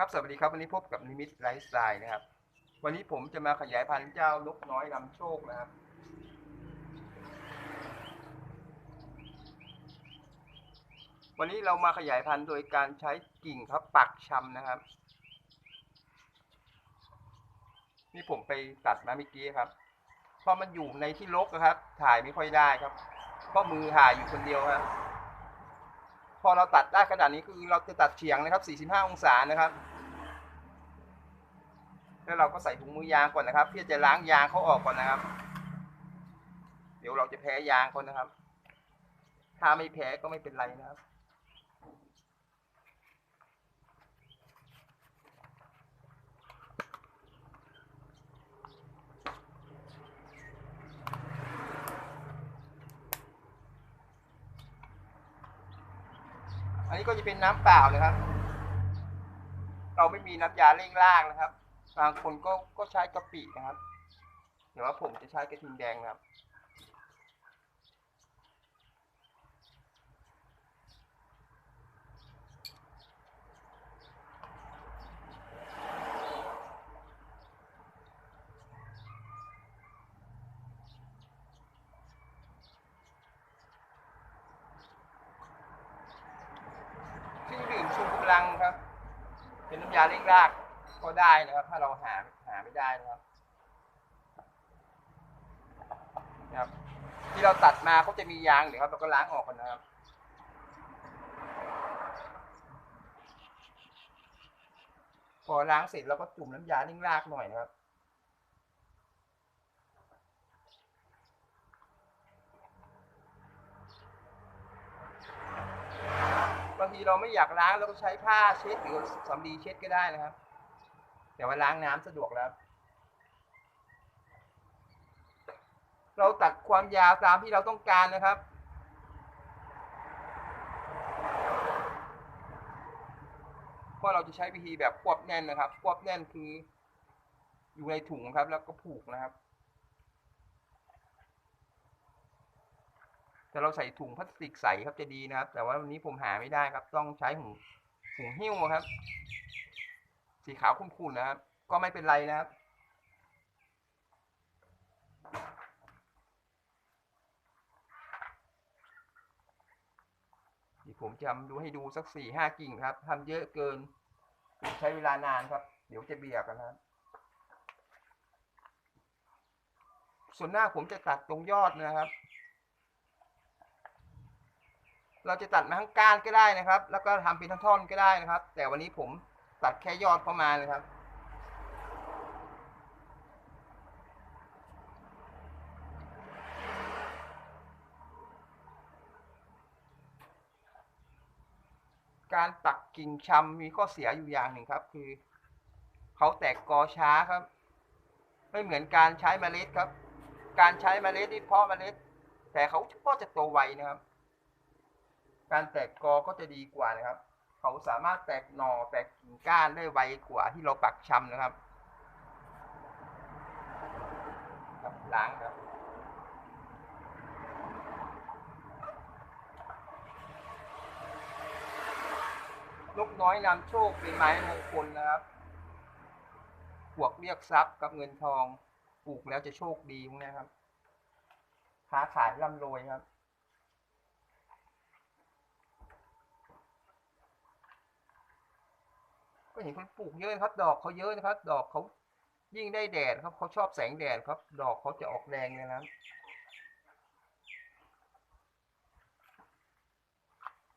ครับสวัสดีครับวันนี้พบกับนิมิตไลฟ์สไตล์นะครับ วันนี้ผมจะมาขยายพันธุ์เจ้านกน้อยนำโชคนะครับ วันนี้เรามาขยายพันธุ์โดยการใช้กิ่งครับปักชำนะครับ นี่ผมไปตัดมาเมื่อกี้ครับเพราะมันอยู่ในที่รกนะครับ ถ่ายไม่ค่อยได้ครับเพราะมือถ่ายอยู่คนเดียวครับ พอเราตัดได้ขนาดนี้คือเราจะตัดเฉียงนะครับ 45 องศานะครับ แล้วเราก็ใส่ถุงมือยางก่อนนะครับ เพื่อจะล้างยางเขาออกก่อนนะครับ เดี๋ยวเราจะแพ้ยางเขานะครับ ถ้าไม่แพ้ก็ไม่เป็นไรนะครับ นนี้ก็จะเป็นน้ำเปล่านะครับ เราไม่มีน้ำยาเร่งร่างนะครับ บางคนก็ก็ใช้กะปินะครับ หรือว่าผมจะใช้กระทิงแดงนะครับ ช่วงดื่มชูกำลังครับ เป็นน้ำยาเร่งรากก็ได้นะครับ ถ้าเราหาหาไม่ได้นะครับนะครับ ที่เราตัดมาเขาจะมียางเดี๋ยวครับเราก็ล้างออกก่อนนะครับพอล้างเสร็จเราก็จุ่มน้ำยาเร่งรากหน่อยนะครับ บางทีเราไม่อยากล้างเราก็ใช้ผ้าเช็ดหรือสำลีเช็ดก็ได้นะครับ แต่ว่าล้างน้ำสะดวกแล้ว เราตัดความยาวตามที่เราต้องการนะครับเพราะเราจะใช้วิธีแบบควบแน่นนะครับ ควบแน่นคือ อยู่ในถุงครับ แล้วก็ผูกนะครับ แต่เราใส่ถุงพลาสติกใสครับจะดีนะครับ แต่ว่าวันนี้ผมหาไม่ได้ครับ ต้องใช้ถุงถุงหิ้วครับ สีขาวขุ่นๆนะครับ ก็ไม่เป็นไรนะครับที่ผมจะดูให้ดูสักสี่ห้ากิ่งครับทำเยอะเกิน ใช้เวลานานครับ เดี๋ยวจะเบียกกันนะครับ ส่วนหน้าผมจะตัดตรงยอดนะครับ เราจะตัดมาทั้งก้านก็ได้นะครับ แล้วก็ทำเป็นท่อนๆก็ได้นะครับ แต่วันนี้ผมตัดแค่ยอดเข้ามาเลยครับ การตักกิ่งชำมีข้อเสียอยู่อย่างหนึ่งครับ คือเขาแตกกอช้าครับ ไม่เหมือนการใช้เมล็ดครับ การใช้เมล็ดนี่เพาะเมล็ด แต่เขาก็จะโตไวนะครับ การแตกกอก็จะดีกว่านะครับ เขาสามารถแตกหนอ่อแตกกิ่งก้านได้ไวกว่าที่เราปักชำนะครับครับล้างครับนกน้อยนำโชคเป็นไม้มงคลนะครับปวกเรียกทรัพย์กับเงินทอง ปลูกแล้วจะโชคดีพวกนี้ครับค้าขายร่ำรวยครับ ก็เห็นคนปลูกเยอะนะครับ ดอกเขาเยอะนะครับ ดอกเขายิ่งได้แดดครับเขาชอบแสงแดดครับ ดอกเขาจะออกแดงเลยนะ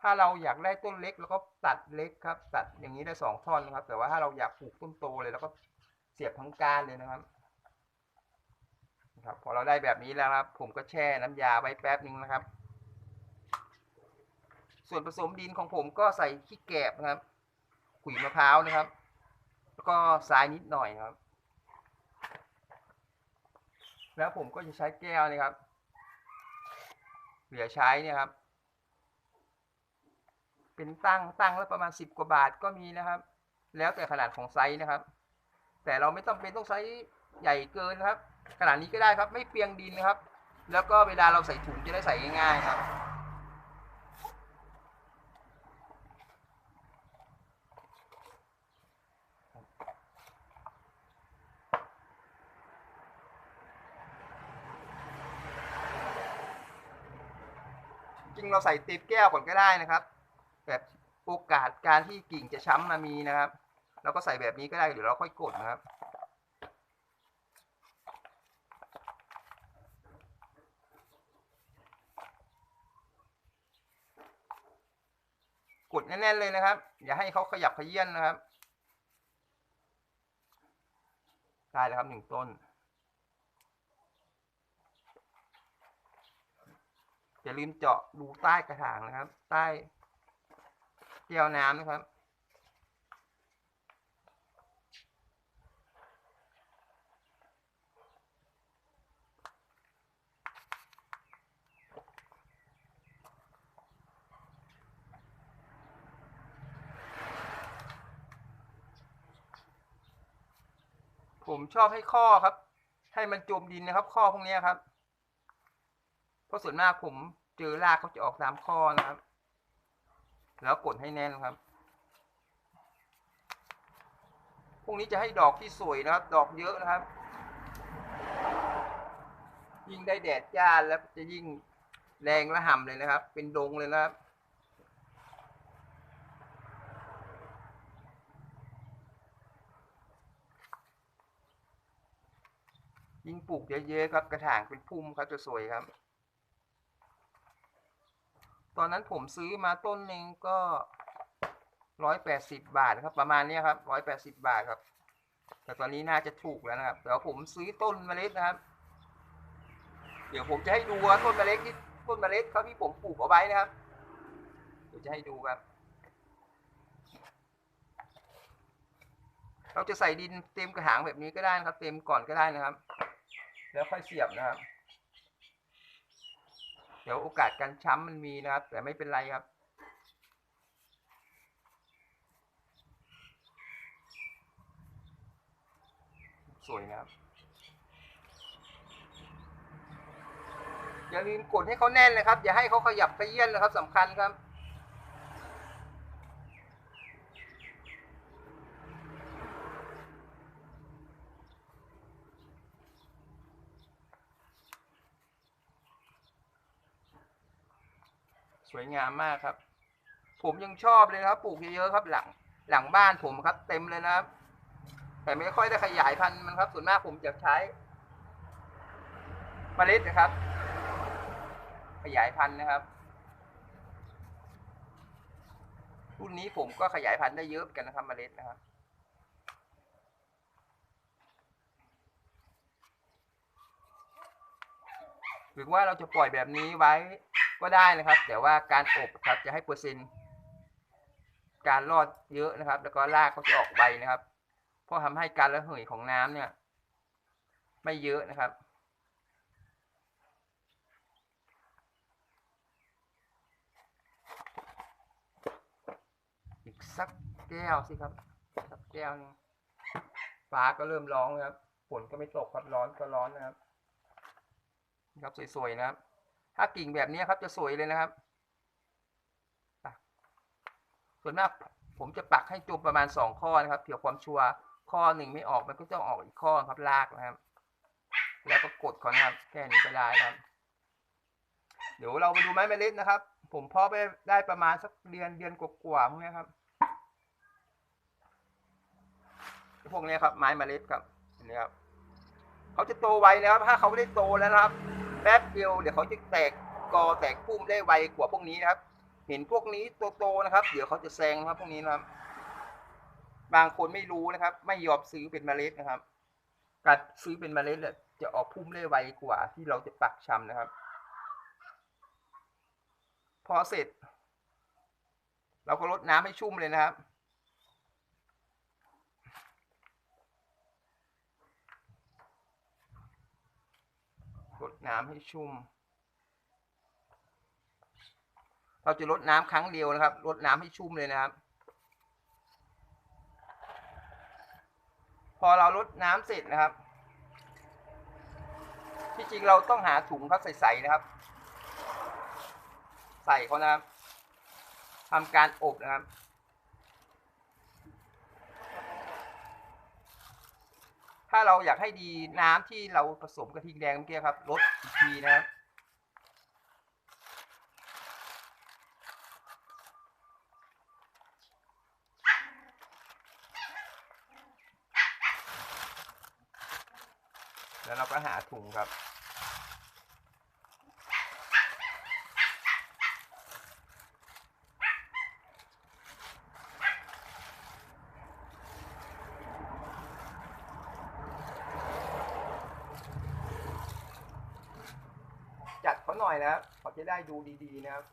ถ้าเราอยากได้ต้นเล็กแล้วก็ตัดเล็กครับ ตัดอย่างนี้ได้สองท่อนนะครับ แต่ว่าถ้าเราอยากปลูกต้นโตเลยแล้วก็เสียบทั้งก้านเลยนะครับครับพอเราได้แบบนี้แล้วครับ ผมก็แช่น้ำยาไว้แป๊บนึงนะครับ ส่วนผสมดินของผมก็ใส่ขี้แกบนะครับ ขุยมะพร้าวนะครับ แล้วก็ทรายนิดหน่อยครับ แล้วผมก็จะใช้แก้วนะครับ เหลือใช้เนี่ยครับ เป็นตั้งตั้งแล้วประมาณสิบกว่าบาทก็มีนะครับ แล้วแต่ขนาดของไซส์นะครับ แต่เราไม่ต้องเป็นต้องไซส์ใหญ่เกินครับ ขนาดนี้ก็ได้ครับ ไม่เปียงดินนะครับ แล้วก็เวลาเราใส่ถุงจะได้ใส่ง่ายๆครับ ริงเราใส่เต็มแก้วก่อนก็ได้นะครับ แบบโอกาสการที่กิ่งจะช้ำมามีนะครับ เราก็ใส่แบบนี้ก็ได้หรือเราค่อยกดนะครับ กดแน่นๆเลยนะครับ อย่าให้เขาขยับขยื่นนะครับ ได้แล้วครับหนึ่งต้น อย่าลืมเจาะดูใต้กระถางนะครับ ใต้แก้วน้ำนะครับ ผมชอบให้ข้อครับ ให้มันจมดินนะครับ ข้อพวกนี้ครับ เพราะส่วนมากผมเจอรากเขาจะออกตามข้อนะครับ แล้วกดให้แน่นครับ พวกนี้จะให้ดอกที่สวยนะครับ ดอกเยอะนะครับ ยิ่งได้แดดจ้าแล้วจะยิ่งแรงและห่ำเลยนะครับ เป็นดงเลยนะครับยิ่งปลูกเยอะๆครับกระถางเป็นพุ่มครับจะสวยครับ อนนั้นผมซื้อมาต้นหนึ่งก็ร้อยแปดสิบบาทครับ ประมาณนี้ครับร้อยแปดสิบบาทครับ แต่ตอนนี้น่าจะถูกแล้วนะครับแต่ว่าผมซื้อต้นเมล็ดนะครับ เดี๋ยวผมจะให้ดูว่าต้นเมล็ดที่ต้นเมล็ดเขาที่ผมปลูกเอาไว้นะครับเดี๋ยวจะให้ดูครับ เราจะใส่ดินเต็มกระถางแบบนี้ก็ได้นะครับ เต็มก่อนก็ได้นะครับ แล้วค่อยเสียบนะครับ ดี๋ยวโอกาสการช้ำมันมีนะครับ แต่ไม่เป็นไรครับ สวยนะครับ อย่าลืมกดให้เขาแน่นนะครับ อย่าให้เขาขยับไปเยี่ยนนะครับสำคัญครับ สวยงามมากครับ ผมยังชอบเลยครับ ปลูกเยอะๆครับ หลัง หลังบ้านผมครับ เต็มเลยนะครับ แต่ไม่ค่อยได้ขยายพันธุ์มันครับ ส่วนมากผมจะใช้เมล็ดนะครับ ขยายพันธุ์นะครับรุ่นนี้ผมก็ขยายพันธุ์ได้เยอะกันนะครับเมล็ดนะครับหรือว่าเราจะปล่อยแบบนี้ไว้ ก็ได้นะครับ แต่ว่าการอบครับจะให้เปอร์เซ็นต์การรอดเยอะนะครับ แล้วก็รากเขาจะออกใบนะครับ เพราะทำให้การระเหยของน้ำเนี่ย ไม่เยอะนะครับอีกสักแก้วสิครับสักแก้วนึงฟ้าก็เริ่มร้องนะครับฝนก็ไม่ตกครับร้อนก็ร้อนนะครับนี่ครับสวยๆนะครับ ถ้ากิ่งแบบนี้ครับจะสวยเลยนะครับส่วนมากผมจะปักให้จมประมาณสองข้อนะครับเผื่อความชัวร์ข้อหนึ่งไม่ออกมันก็จะออกอีกข้อครับลากนะครับ แล้วก็กดเขานะครับแค่นี้ก็ได้ครับ เดี๋ยวเรามาดูไม้เมล็ดนะครับ ผมเพาะไปได้ประมาณสักเดือนเดือนกว่าๆพวกนี้ครับพวกนี้ครับไม้เมล็ดครับนนี้ครับเขาจะโตไวนะครับ ถ้าเขาไม่ได้โตแล้วนะครับ แป๊บเดียวเดี๋ยวเขาจะแตกกอแตกพุ่มได้ไวกว่าพวกนี้นะครับ เห็นพวกนี้โตๆนะครับ เดี๋ยวเขาจะแซงนะครับพวกนี้นะครับ บางคนไม่รู้นะครับ ไม่ยอมซื้อเป็นเมล็ดนะครับการซื้อเป็นเมล็ดเนี่ยจะออกพุ่มได้ไวกว่าที่เราจะปักชำนะครับ พอเสร็จ เราก็รดน้ำให้ชุ่มเลยนะครับ รดน้ำให้ชุ่ม เราจะรดน้ำครั้งเดียวนะครับรดน้ำให้ชุ่มเลยนะครับ พอเรารดน้ำเสร็จนะครับ ที่จริงเราต้องหาถุงครับใสๆนะครับ ใส่เขานะครับทำการอบนะครับ ถ้าเราอยากให้ดีน้ำที่เราผสมกระทิงแดงเมื่อกี้ครับลดทีนะครับแล้วเราก็หาถุงครับ หน่อยนะครับเขาจะได้ดูดีๆนะครับ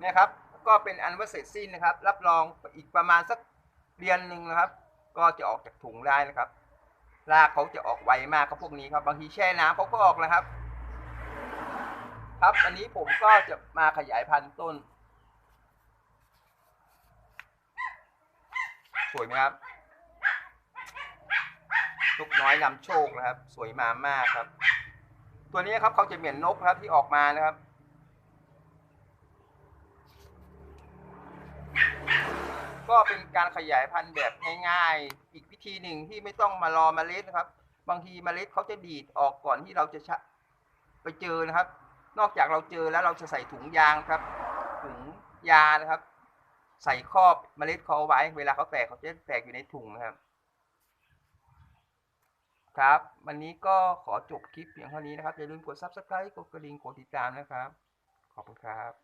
เนี่ยครับก็เป็นอันว่าเสร็จสิ้นนะครับ รับรองอีกประมาณสักเดือนหนึ่งนะครับ ก็จะออกจากถุงได้นะครับรากเขาจะออกไวมากครับพวกนี้ครับ บางทีแช่น้ำเขาก็ออกนะครับ ครับอันนี้ผมก็จะมาขยายพันธุ์ต้น สวยไหมครับลูกน้อยนำโชคนะครับ สวยมามากครับ ตัวนี้ครับเขาจะเหมือนนกครับที่ออกมานะครับ ก็เป็นการขยายพันธุ์แบบง่าย ๆ อีกวิธีหนึ่งที่ไม่ต้องมารอเมล็ดนะครับ บางทีเมล็ดเขาจะดีดออกก่อนที่เราจะชะไปเจอนะครับ นอกจากเราเจอแล้วเราจะใส่ถุงยางครับถุงยานะครับ ใส่ครอบเมล็ดเขาไว้ เวลาเขาแตกเขาจะแตกอยู่ในถุงนะครับ ครับ วันนี้ก็ขอจบคลิปเพียงเท่านี้นะครับอย่าลืมกด subscribe กดกระดิ่งกดติดตามนะครับ ขอบคุณครับ